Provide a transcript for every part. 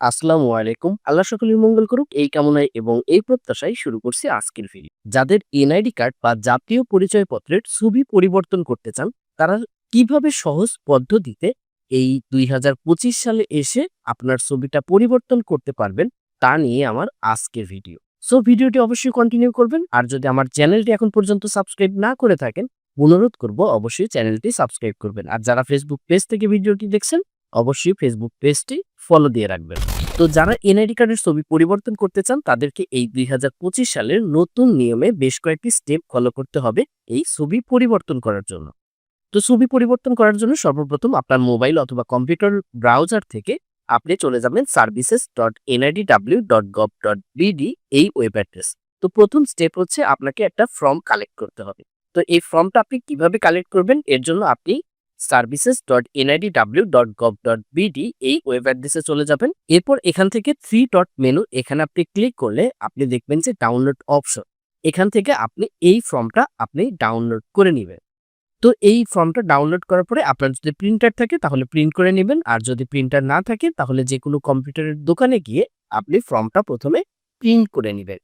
আসসালামু আলাইকুম। আল্লাহ সকলের মঙ্গল করুক, এই কামনায় এবং এই প্রত্যাশায় শুরু করছি আজকের ভিডিও যাদের এনআইডি কার্ড বা জাতীয় পরিচয়পত্রের ছবি পরিবর্তন করতে চান, তারা কীভাবে সহজ পদ্ধতিতে এই দুই হাজার পঁচিশ সালে এসে আপনার ছবিটা পরিবর্তন করতে পারবেন, তা নিয়ে আমার আজকের ভিডিও সো ভিডিওটি অবশ্যই কন্টিনিউ করবেন, আর যদি আমার চ্যানেলটি এখন পর্যন্ত সাবস্ক্রাইব না করে থাকেন, অনুরোধ করব অবশ্যই চ্যানেলটি সাবস্ক্রাইব করবেন। আর যারা ফেসবুক পেজ থেকে ভিডিওটি দেখছেন, অবশ্যই ফেসবুক পেজটি ফলো দিয়ে রাখবেন। তো যারা এনআইডি কার্ডের ছবি পরিবর্তন করতে চান, তাদেরকে এই দুই হাজার পঁচিশ সালের নতুন নিয়মে বেশ কয়েকটি স্টেপ ফলো করতে হবে এই ছবি পরিবর্তন করার জন্য। তো ছবি পরিবর্তন করার জন্য সর্বপ্রথম আপনার মোবাইল অথবা কম্পিউটার ব্রাউজার থেকে আপনি চলে যাবেন services dot NID W dot gov dot BD এই ওয়েব অ্যাড্রেস তো প্রথম স্টেপ হচ্ছে আপনাকে একটা ফর্ম কালেক্ট করতে হবে। তো এই ফর্মটা আপনি কীভাবে কালেক্ট করবেন? এর জন্য আপনি services dot NID W dot gov dot BD এই ওয়েব অ্যাড্রেসে চলে যাবেন। এরপর এখান থেকে থ্রি ডট মেনু এখানে আপনি ক্লিক করলে আপনি দেখবেন যে ডাউনলোড অপশন এখান থেকে আপনি এই ফর্মটা আপনি ডাউনলোড করে নেবেন। তো এই ফর্মটা ডাউনলোড করার পরে আপনার যদি প্রিন্টার থাকে তাহলে প্রিন্ট করে নেবেন। আর যদি প্রিন্টার না থাকে তাহলে যে কোনো কম্পিউটারের দোকানে গিয়ে আপনি ফর্মটা প্রথমে প্রিন্ট করে নেবেন।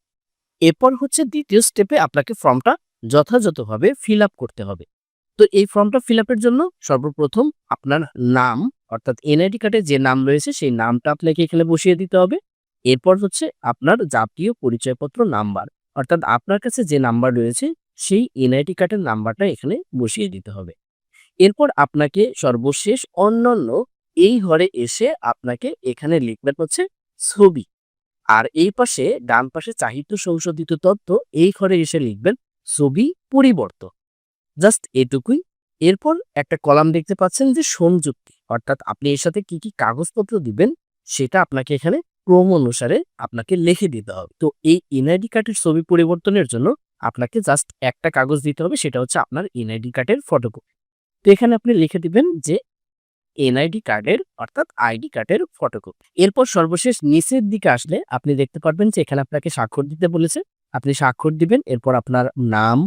এরপর হচ্ছে দ্বিতীয় স্টেপে আপনাকে ফর্মটা যথাযথভাবে ফিল আপ করতে হবে। তো এই ফর্মটা ফিল আপের জন্য সর্বপ্রথম আপনার নাম, অর্থাৎ এনআইডি কার্ডে যে নাম রয়েছে সেই নামটা আপনাকে এখানে বসিয়ে দিতে হবে। এরপর হচ্ছে আপনার জাতীয় পরিচয়পত্র নাম্বার, অর্থাৎ আপনার কাছে যে নাম্বার রয়েছে সেই এনআইডি কার্ডের নাম্বারটা এখানে বসিয়ে দিতে হবে। এরপর আপনাকে সর্বশেষ অন্যান্য এই ঘরে এসে আপনাকে এখানে লিখবেন হচ্ছে ছবি। আর এই পাশে ডান পাশে চাহিদা সংশোধিত তথ্য এই ঘরে এসে লিখবেন ছবি পরিবর্তন জাস্ট এটুকুই। এরপর একটা কলাম দেখতে পাচ্ছেন যে সংযুক্তি অর্থাৎ আপনি এর সাথে কি কি কাগজপত্র দিবেন, সেটা আপনাকে এখানে ক্রম অনুসারে আপনাকে লিখে দিতে হবে। তো এই এনআইডি কার্ডের ছবি পরিবর্তনের জন্য আপনাকে জাস্ট একটা কাগজ দিতে হবে, সেটা হচ্ছে আপনার এনআইডি কার্ডের ফটোকপি। তো এখানে আপনি লিখে দিবেন যে এনআইডি কার্ডের, অর্থাৎ আইডি কার্ডের ফটোকপি। এরপর সর্বশেষ নিচের দিকে আসলে আপনি দেখতে পারবেন যে এখানে আপনাকে স্বাক্ষর দিতে বলেছে। আপনি স্বাক্ষর দিবেন, এরপর আপনার নাম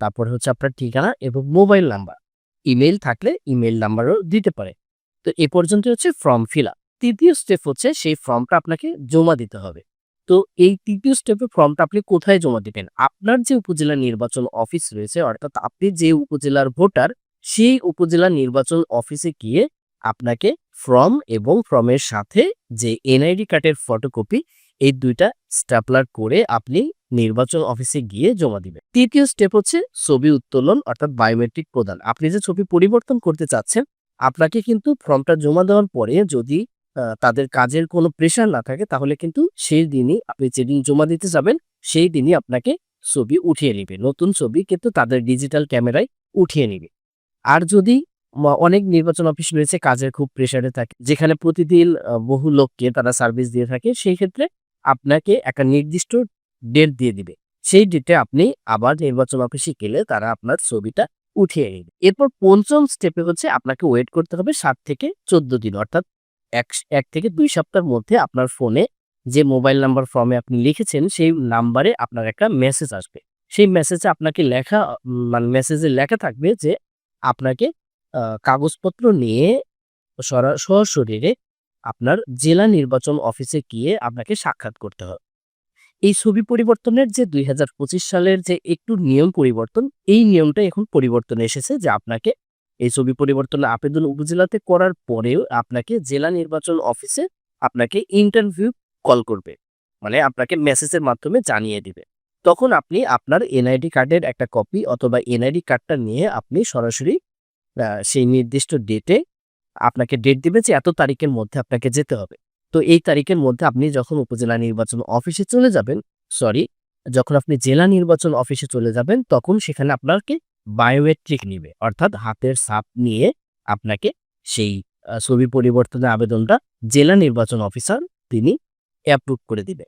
তারপর হচ্ছে আপনার ঠিকানা এবং মোবাইল নাম্বার। ইমেল থাকলে ইমেল নাম্বারও দিতে পারে। তো এ পর্যন্ত হচ্ছে ফর্ম ফিল আপ। তৃতীয় স্টেপ হচ্ছে সেই ফর্মটা আপনাকে জমা দিতে হবে। তো এই তৃতীয় স্টেপে ফর্মটা আপনি কোথায় জমা দিবেন? আপনার যে উপজেলা নির্বাচন অফিস রয়েছে, অর্থাৎ আপনি যে উপজেলার ভোটার, সেই উপজেলা নির্বাচন অফিসে গিয়ে আপনাকে ফর্ম এবং ফর্মের সাথে যে এনআইডি কার্ডের ফটোকপি, এই দুইটা স্ট্যাপলার করে আপনি নির্বাচন অফিসে গিয়ে জমা দিবেন তৃতীয় স্টেপ হচ্ছে ছবি উত্তোলন অর্থাৎ বায়োমেট্রিক প্রদান। আপনি যে ছবি পরিবর্তন করতে চাচ্ছেন, আপনাকে কিন্তু ফর্মটা জমা দেওয়ার পরে যদি তাদের কাজের কোনো প্রেশার না থাকে, তাহলে কিন্তু সেই দিনই আপনি যেদিন জমা দিতে যাবেন, সেই দিনই আপনাকে ছবি উঠিয়ে নেবে। নতুন ছবি কিন্তু তাদের ডিজিটাল ক্যামেরায় উঠিয়ে নেবে। আর যদি অনেক নির্বাচন অফিস রয়েছে, কাজের খুব প্রেশারে থাকে, যেখানে প্রতিদিন বহু লোককে তারা সার্ভিস দিয়ে থাকে, সেই ক্ষেত্রে আপনাকে একটা নির্দিষ্ট ডেট দিয়ে দিবে। সেই ডেটে আপনি আবার নির্বাচন অফিসে গেলে তারা আপনার ছবিটা উঠিয়ে নেবে। এরপর পঞ্চম স্টেপে হচ্ছে আপনাকে ওয়েট করতে হবে সাত থেকে চোদ্দ দিন। অর্থাৎ এক এক থেকে দুই সপ্তাহের মধ্যে আপনার ফোনে যে মোবাইল নাম্বার ফর্মে আপনি লিখেছেন, সেই নাম্বারে আপনার একটা মেসেজ আসবে। সেই মেসেজে আপনাকে লেখা মানে মেসেজে লেখা থাকবে যে আপনাকে কাগজপত্র নিয়ে সরা- সশরীরে আপনার জেলা নির্বাচন অফিসে গিয়ে আপনাকে সাক্ষাৎ করতে হবে। এই ছবি পরিবর্তনের যে দুই হাজার পঁচিশ সালের যে একটু নিয়ম পরিবর্তন, এই নিয়মটা এখন পরিবর্তন এসেছে যে আপনাকে এই ছবি পরিবর্তনের আবেদন উপজেলাতে করার পরেও আপনাকে জেলা নির্বাচন অফিসে আপনাকে ইন্টারভিউ কল করবে। মানে আপনাকে মেসেজের মাধ্যমে জানিয়ে দিবে। তখন আপনি আপনার এনআইডি কার্ডের একটা কপি অথবা এনআইডি কার্ডটা নিয়ে আপনি সরাসরি সেই নির্দিষ্ট ডেটে আপনাকে ডেট দিবে যে এত তারিখের মধ্যে আপনাকে যেতে হবে। তো এই তারিখের মধ্যে আপনি যখন উপজেলা নির্বাচন অফিসে চলে যাবেন সরি যখন আপনি জেলা নির্বাচন অফিসে চলে যাবেন, তখন সেখানে আপনাকে বায়োমেট্রিক নিবে। অর্থাৎ হাতের ছাপ নিয়ে আপনাকে সেই ছবি পরিবর্তনের আবেদনটা জেলা নির্বাচন অফিসার তিনি অ্যাপ্রুভ করে দিবে।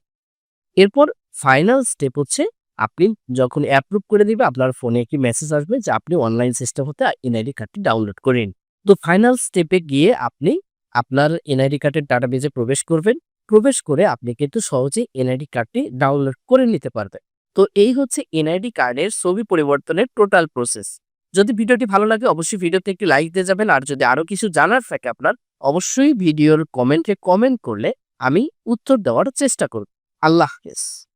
এরপর ফাইনাল স্টেপ হচ্ছে, আপনি যখন অ্যাপ্রুভ করে দিবে, আপনার ফোনে একটি মেসেজ আসবে যে, আপনি অনলাইন সিস্টেম হতে এনআইডি কার্ডটি ডাউনলোড করেন তো ফাইনাল স্টেপে গিয়ে আপনি আপনার এনআইডি কার্ডের ডাটাবেজে প্রবেশ করবেন। প্রবেশ করে আপনি কিন্তু সহজেই এনআইডি কার্ডটি ডাউনলোড করে নিতে পারবেন। তো এই হচ্ছে এনআইডি কার্ডের ছবি পরিবর্তনের টোটাল প্রসেস যদি ভিডিওটি ভালো লাগে, অবশ্যই ভিডিওতে একটি লাইক দিয়ে যাবেন। আর যদি আরও কিছু জানার থাকে আপনার, অবশ্যই ভিডিওর কমেন্টে কমেন্ট করলে আমি উত্তর দেওয়ার চেষ্টা করব। আল্লাহ হাফেজ।